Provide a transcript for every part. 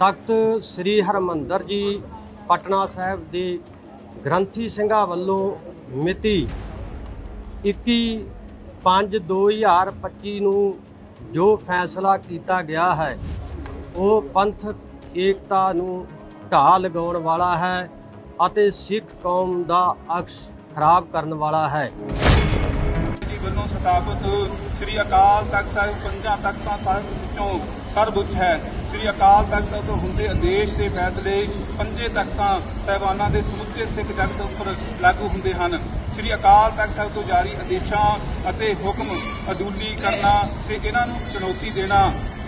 ਤਖਤ ਸ੍ਰੀ ਹਰਮੰਦਰ ਜੀ, ਪਟਨਾ ਸਾਹਿਬ ਦੇ ਗ੍ਰੰਥੀ ਸਿੰਘਾਂ ਵੱਲੋਂ ਮਿਤੀ 21 5 2025 ਨੂੰ ਜੋ ਫੈਸਲਾ ਕੀਤਾ ਗਿਆ ਹੈ, ਉਹ ਪੰਥਕ ਏਕਤਾ ਨੂੰ ਢਾਹ ਲਗਾਉਣ ਵਾਲਾ ਹੈ ਅਤੇ ਸਿੱਖ ਕੌਮ ਦਾ ਅਕਸ ਖਰਾਬ ਕਰਨ ਵਾਲਾ ਹੈ। ਜੀ, ਵੱਲੋਂ ਸਥਾਪਿਤ ਸ੍ਰੀ ਅਕਾਲ ਤਖਤ ਸਾਹਿਬ, ਪੰਜਾਂ ਤਖਤਾਂ ਸਾਹਿਬ ਵਿੱਚੋਂ ਸਰਵਉੱਚ ਹੈ। ਸ੍ਰੀ ਅਕਾਲ ਤਖਤ ਸਾਹਿਬ ਤੋਂ ਹੁੰਦੇ ਆਦੇਸ਼ ਦੇ ਫੈਸਲੇ ਪੰਜੇ ਤਖਤਾਂ ਸਾਹਿਬਾਨਾਂ ਦੇ ਸਮੁੱਚੇ ਸਿੱਖ ਜਗਤ ਉੱਪਰ ਲਾਗੂ ਹੁੰਦੇ ਹਨ। ਸ੍ਰੀ ਅਕਾਲ ਤਖਤ ਸਾਹਿਬ ਤੋਂ ਜਾਰੀ ਆਦੇਸ਼ਾਂ ਅਤੇ ਹੁਕਮ ਅਦੂਲੀ ਕਰਨਾ ਤੇ ਇਹਨਾਂ ਨੂੰ ਚੁਣੌਤੀ ਦੇਣਾ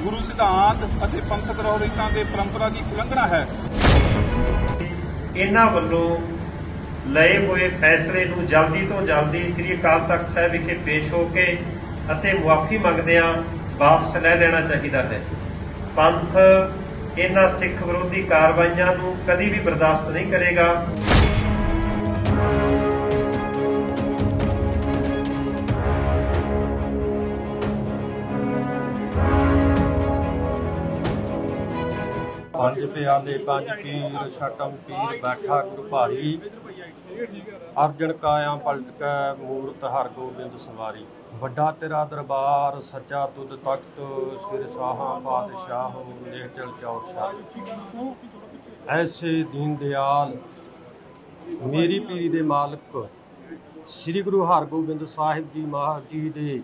ਗੁਰੂ ਸਿਧਾਂਤ ਅਤੇ ਪੰਥਕ ਰਹੁ ਦੇ ਪਰੰਪਰਾ ਦੀ ਉਲੰਘਣਾ ਹੈ। ਇਹਨਾਂ ਵੱਲੋਂ ਲਏ ਹੋਏ ਫੈਸਲੇ ਨੂੰ ਜਲਦੀ ਤੋਂ ਜਲਦੀ ਸ੍ਰੀ ਅਕਾਲ ਤਖਤ ਸਾਹਿਬ ਵਿਖੇ ਪੇਸ਼ ਹੋ ਕੇ ਅਤੇ ਮੁਆਫੀ ਮੰਗਦਿਆਂ ਵਾਪਸ ਲੈ ਲੈਣਾ ਚਾਹੀਦਾ ਹੈ। ਪੰਥ ਇਹਨਾਂ ਸਿੱਖ ਵਿਰੋਧੀ ਕਾਰਵਾਈਆਂ ਨੂੰ ਕਦੀ ਵੀ ਬਰਦਾਸ਼ਤ ਨਹੀਂ ਕਰੇਗਾ। ਪੰਜ ਪਿਆਲੇ ਪੰਜ ਪੀਰ, ਛਟਮ ਪੀਰ, ਬੈਠਾ ਗੁਰ ਭਾਰੀ ਅਰਜਨ ਕਾਇਆ ਪਲਟ ਕੈ ਮੂਰਤ ਹਰ ਗੋਬਿੰਦ ਸਵਾਰੀ। ਵੱਡਾ ਤੇਰਾ ਦਰਬਾਰ, ਸੱਚਾ ਤੁਧ ਤਖਤ, ਸਿਰ ਸਾਹਾ ਪਾਤਸ਼ਾਹ ਦੇਖ ਚਲ ਚੌਰ ਸ਼ਾਹ ਐਸੇ ਦੀਨ ਦਿਆਲ, ਮੇਰੀ ਪੀਰੀ ਦੇ ਮਾਲਕ, ਸ੍ਰੀ ਗੁਰੂ ਹਰਗੋਬਿੰਦ ਸਾਹਿਬ ਜੀ ਮਹਾਰਾਜ ਜੀ ਦੇ,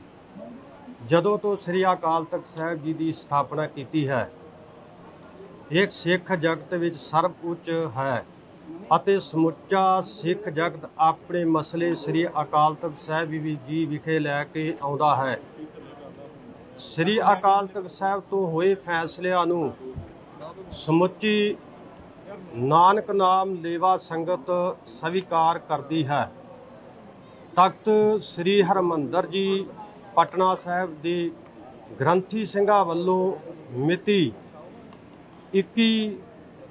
ਜਦੋਂ ਤੋਂ ਸ੍ਰੀ ਅਕਾਲ ਤਖਤ ਸਾਹਿਬ ਜੀ ਦੀ ਸਥਾਪਨਾ ਕੀਤੀ ਹੈ, ਇੱਕ ਸਿੱਖ ਜਗਤ ਵਿੱਚ ਸਰਬ ਉੱਚ ਹੈ। ਅਤੇ ਸਮੁੱਚਾ ਸਿੱਖ ਜਗਤ ਆਪਣੇ ਮਸਲੇ ਸ੍ਰੀ ਅਕਾਲ ਤਖਤ ਸਾਹਿਬ ਜੀ ਵਿਖੇ ਲੈ ਕੇ ਆਉਂਦਾ ਹੈ। ਸ੍ਰੀ ਅਕਾਲ ਤਖਤ ਸਾਹਿਬ ਤੋਂ ਹੋਏ ਫੈਸਲਿਆਂ ਨੂੰ ਸਮੁੱਚੀ ਨਾਨਕ ਨਾਮ ਲੇਵਾ ਸੰਗਤ ਸਵੀਕਾਰ ਕਰਦੀ ਹੈ। ਤਖਤ ਸ੍ਰੀ ਹਰਮੰਦਰ ਜੀ, ਪਟਨਾ ਸਾਹਿਬ ਦੇ ਗ੍ਰੰਥੀ ਸਿੰਘਾਂ ਵੱਲੋਂ ਮਿਤੀ 21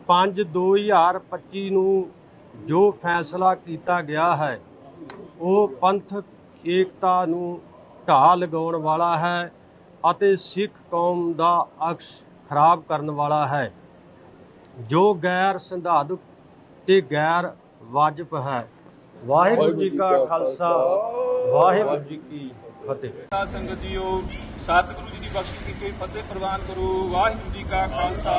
5 2025 ਨੂੰ ਜੋ ਫੈਸਲਾ ਕੀਤਾ ਗਿਆ ਹੈ ਉਹ ਪੰਥਕ ਏਕਤਾ ਨੂੰ ਢਾਹ ਲਗਾਉਣ ਵਾਲਾ ਹੈ ਅਤੇ ਸਿੱਖ ਕੌਮ ਦਾ ਅਕਸ ਖਰਾਬ ਕਰਨ ਵਾਲਾ ਹੈ ਜੋ ਗੈਰ ਸੰਧਾਦਕ ਤੇ ਗੈਰ ਵਾਜਬ ਹੈ। ਵਾਹਿਗੁਰੂ ਜੀ ਕਾ ਖਾਲਸਾ ਵਾਹਿਗੁਰੂ ਜੀ ਕੀ ਫਤਿਹ। ਸੰਗਤ ਜੀਓ ਸਤਿਗੁਰੂ ਜੀ ਦੀ ਬਖਸ਼ਿਸ਼ ਕੀਤੀ ਹੋਈ ਫਤਿਹ ਪ੍ਰਵਾਨ ਕਰੋ। ਵਾਹਿਗੁਰੂ ਜੀ ਕਾ ਖਾਲਸਾ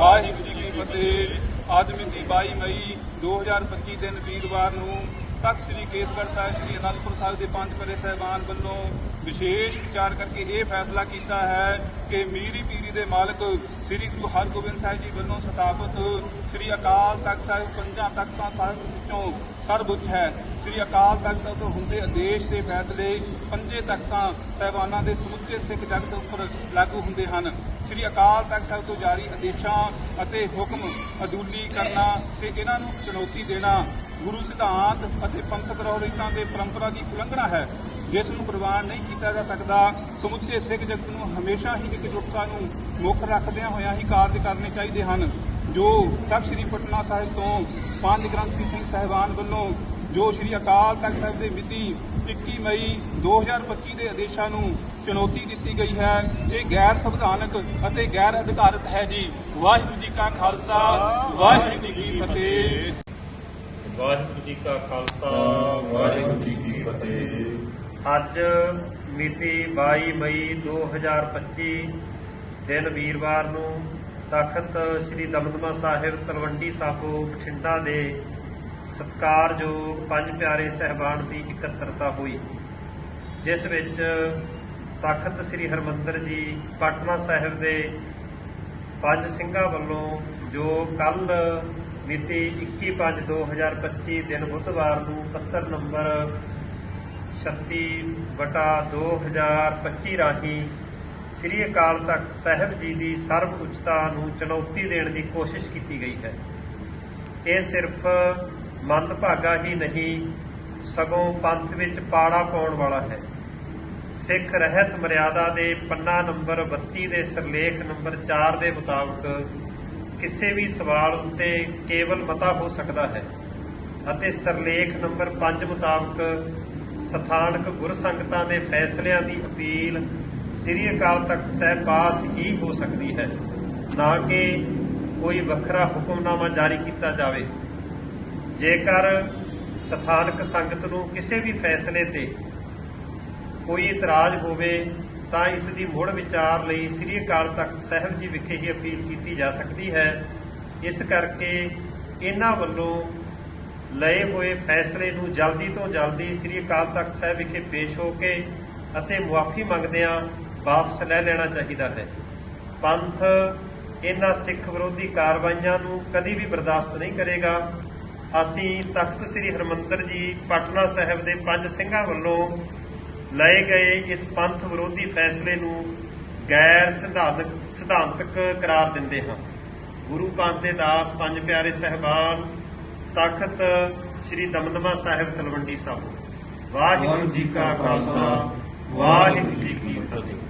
ਵਾਹਿਗੁਰੂ ਜੀ ਕੀ ਫਤਿਹ ਅੱਜ ਮਿਤੀ 22 ਮਈ 2025 ਦਿਨ ਵੀਰਵਾਰ ਨੂੰ ਤਖਤ ਸ੍ਰੀ ਕੇਸਗੜ੍ਹ ਸਾਹਿਬ, ਸ੍ਰੀ ਅਨੰਦਪੁਰ ਸਾਹਿਬ ਦੇ ਪੰਜ ਪਰੇ ਸਹਿਬਾਨ ਵੱਲੋਂ ਵਿਸ਼ੇਸ਼ ਵਿਚਾਰ ਕਰਕੇ ਇਹ ਫੈਸਲਾ ਕੀਤਾ ਹੈ ਕਿ ਮੀਰੀ ਪੀਰੀ ਦੇ ਮਾਲਕ ਸ੍ਰੀ ਗੁਰੂ ਹਰਗੋਬਿੰਦ ਸਾਹਿਬ ਜੀ ਵੱਲੋਂ ਸਥਾਪਿਤ ਸ੍ਰੀ ਅਕਾਲ ਤਖਤ ਸਾਹਿਬ ਪੰਜਾਂ ਤਖਤਾਂ ਸਾਹਿਬ ਵਿੱਚੋਂ ਸਰਵਉੱਚ ਹੈ। ਸ੍ਰੀ ਅਕਾਲ ਤਖਤ ਸਾਹਿਬ ਤੋਂ ਹੁੰਦੇ ਆਦੇਸ਼ ਦੇ ਫੈਸਲੇ ਪੰਜੇ ਤਖਤਾਂ ਸਾਹਿਬਾਨਾਂ ਦੇ ਸਮੁੱਚੇ ਸਿੱਖ ਜਗਤ ਉੱਪਰ ਲਾਗੂ ਹੁੰਦੇ ਹਨ। ਸ੍ਰੀ ਅਕਾਲ ਤਖਤ ਸਾਹਿਬ ਤੋਂ ਜਾਰੀ ਆਦੇਸ਼ਾਂ ਅਤੇ ਹੁਕਮ ਅਦੂਲੀ ਕਰਨਾ ਤੇ ਇਹਨਾਂ ਨੂੰ ਚੁਣੌਤੀ ਦੇਣਾ ਗੁਰੂ ਸਿਧਾਂਤ ਅਤੇ ਪੰਥਕ ਰਹੁ ਰੀਤਾਂ ਦੇ ਪਰੰਪਰਾ ਦੀ ਉਲੰਘਣਾ ਹੈ। ਜਿਸ ਨੂੰ ਪ੍ਰਵਾਨ ਨਹੀਂ ਕੀਤਾ ਜਾ ਸਕਦਾ, ਸਮੁੱਚੇ ਸਿੱਖ ਜਗਤ ਨੂੰ ਹਮੇਸ਼ਾ ਹੀ ਇਕਜੁੱਟਤਾ ਨੂੰ ਮੁੱਖ ਰੱਖਦਿਆਂ ਹੋਇਆਂ ਹੀ ਕਾਰਜ ਕਰਨੇ ਚਾਹੀਦੇ ਹਨ, ਜੋ ਤਖਤ ਸ੍ਰੀ ਪਟਨਾ ਸਾਹਿਬ ਤੋਂ ਪੰਜ ਗ੍ਰੰਥੀ ਸਿੰਘ ਸਾਹਿਬਾਨ ਵੱਲੋਂ, ਜੋ ਸ੍ਰੀ ਅਕਾਲ ਤਖਤ ਸਾਹਿਬ ਦੇ ਮਿਤੀ 21 ਮਈ 2025 ਦੇ ਆਦੇਸ਼ਾਂ ਨੂੰ ਚੁਣੌਤੀ ਦਿੱਤੀ ਗਈ ਹੈ। ਇਹ ਗੈਰ ਸੰਵਿਧਾਨਕ ਅਤੇ ਗੈਰ ਅਧਿਕਾਰਤ ਹੈ ਜੀ। ਵਾਹਿਗੁਰੂ ਜੀ ਕਾ ਖਾਲਸਾ, ਵਾਹਿਗੁਰੂ ਜੀ ਕੀ ਫਤਿਹ। ਵਾਹਿਗੁਰੂ ਜੀ ਕਾ ਖਾਲਸਾ, ਵਾਹਿਗੁਰੂ ਜੀ ਕੀ ਫਤਿਹ। ਅੱਜ ਮਿਤੀ 22 ਮਈ 2025 ਦਿਨ ਵੀਰਵਾਰ ਨੂੰ ਤਖਤ ਸ੍ਰੀ ਦਮਦਮਾ ਸਾਹਿਬ ਤਲਵੰਡੀ ਸਾਬੋ ਬਠਿੰਡਾ ਦੇ ਸਤਕਾਰਯੋਗ ਪੰਜ ਪਿਆਰੇ ਸਹਿਬਾਨ ਦੀ ਇਕੱਤਰਤਾ ਹੋਈ, ਜਿਸ ਵਿੱਚ ਤਖਤ ਸ੍ਰੀ ਹਰਮੰਦਰ ਜੀ ਪਟਨਾ ਸਾਹਿਬ ਦੇ ਪੰਜ ਸਿੰਘਾਂ ਵੱਲੋਂ ਜੋ ਕੱਲ ਮਿਤੀ 21/5/2025 ਦਿਨ ਬੁੱਧਵਾਰ ਨੂੰ ਪੱਤਰ ਨੰਬਰ 36 ਵਟਾ 2025 ਰਾਹੀਂ ਸ੍ਰੀ ਅਕਾਲ ਤਖਤ ਸਾਹਿਬ ਜੀ ਦੀ ਸਰਬ ਉੱਚਤਾ ਨੂੰ ਚੁਣੌਤੀ ਦੇਣ ਦੀ ਕੋਸ਼ਿਸ਼ ਕੀਤੀ ਗਈ ਹੈ। ਇਹ ਸਿਰਫ ਮੰਦਭਾਗਾ ਹੀ ਨਹੀਂ, ਸਗੋਂ ਪੰਥ ਵਿੱਚ ਪਾੜਾ ਪਾਉਣ ਵਾਲਾ ਹੈ। ਸਿੱਖ ਰਹਿਤ ਮਰਿਆਦਾ ਦੇ ਪੰਨਾ ਨੰਬਰ 32 ਦੇ ਸਿਰਲੇਖ ਨੰਬਰ 4 ਦੇ ਮੁਤਾਬਕ ਕਿਸੇ ਵੀ ਸਵਾਲ ਉੱਤੇ ਕੇਵਲ ਮਤਾ ਹੋ ਸਕਦਾ ਹੈ ਅਤੇ ਸਿਰਲੇਖ ਨੰਬਰ 5 ਮੁਤਾਬਕ ਸਥਾਨਕ ਗੁਰਸੰਗਤਾਂ ਦੇ ਫੈਸਲਿਆਂ ਦੀ ਅਪੀਲ ਸ੍ਰੀ ਅਕਾਲ ਤਖਤ ਸਾਹਿਬ ਪਾਸ ਹੀ ਹੋ ਸਕਦੀ ਹੈ, ਨਾ ਕਿ ਕੋਈ ਵੱਖਰਾ ਹੁਕਮਨਾਮਾ ਜਾਰੀ ਕੀਤਾ ਜਾਵੇ। ਜੇਕਰ ਸਥਾਨਕ ਸੰਗਤ ਨੂੰ ਕਿਸੇ ਵੀ ਫੈਸਲੇ ਤੇ ਕੋਈ ਇਤਰਾਜ਼ ਹੋਵੇ, ਤਾਂ ਇਸ ਦੀ ਮੁੜ ਵਿਚਾਰ ਲਈ ਸ੍ਰੀ ਅਕਾਲ ਤਖਤ ਸਾਹਿਬ ਜੀ ਵਿਖੇ ਹੀ ਅਪੀਲ ਕੀਤੀ ਜਾ ਸਕਦੀ ਹੈ। ਇਸ ਕਰਕੇ ਇਹਨਾਂ ਵੱਲੋਂ ਲਏ ਹੋਏ ਫੈਸਲੇ ਨੂੰ ਜਲਦੀ ਤੋਂ ਜਲਦੀ ਸ੍ਰੀ ਅਕਾਲ ਤਖਤ ਸਾਹਿਬ ਵਿਖੇ ਪੇਸ਼ ਹੋ ਕੇ ਅਤੇ ਮੁਆਫੀ ਮੰਗਦਿਆਂ ਵਾਪਸ ਲੈ ਲੈਣਾ ਚਾਹੀਦਾ ਹੈ। ਪੰਥ ਇਹਨਾਂ ਸਿੱਖ ਵਿਰੋਧੀ ਕਾਰਵਾਈਆਂ ਨੂੰ ਕਦੀ ਵੀ ਬਰਦਾਸ਼ਤ ਨਹੀਂ ਕਰੇਗਾ। ਅਸੀਂ ਤਖਤ ਸ੍ਰੀ ਹਰਮੰਦਰ ਜੀ, ਪਟਨਾ ਸਾਹਿਬ ਦੇ ਪੰਜ ਸਿੰਘਾਂ ਵੱਲੋਂ ਲਏ ਗਏ ਇਸ ਪੰਥ ਵਿਰੋਧੀ ਫੈਸਲੇ ਨੂੰ ਗੈਰ ਸਿਧਾਂਤਕ ਸਿਧਾਂਤਕ ਕਰਾਰ ਦਿੰਦੇ ਹਾਂ। ਗੁਰੂ ਪੰਥ ਦੇ ਦਾਸ ਪੰਜ ਪਿਆਰੇ ਸਹਿਬਾਨ ਤਖਤ ਸ੍ਰੀ ਦਮਦਮਾ ਸਾਹਿਬ ਤਲਵੰਡੀ ਸਾਹਿਬ। ਵਾਹਿਗੁਰੂ ਜੀ ਕਾ ਖਾਲਸਾ ਵਾਹਿਗੁਰੂ ਜੀ ਕੀ ਫਤਿਹ।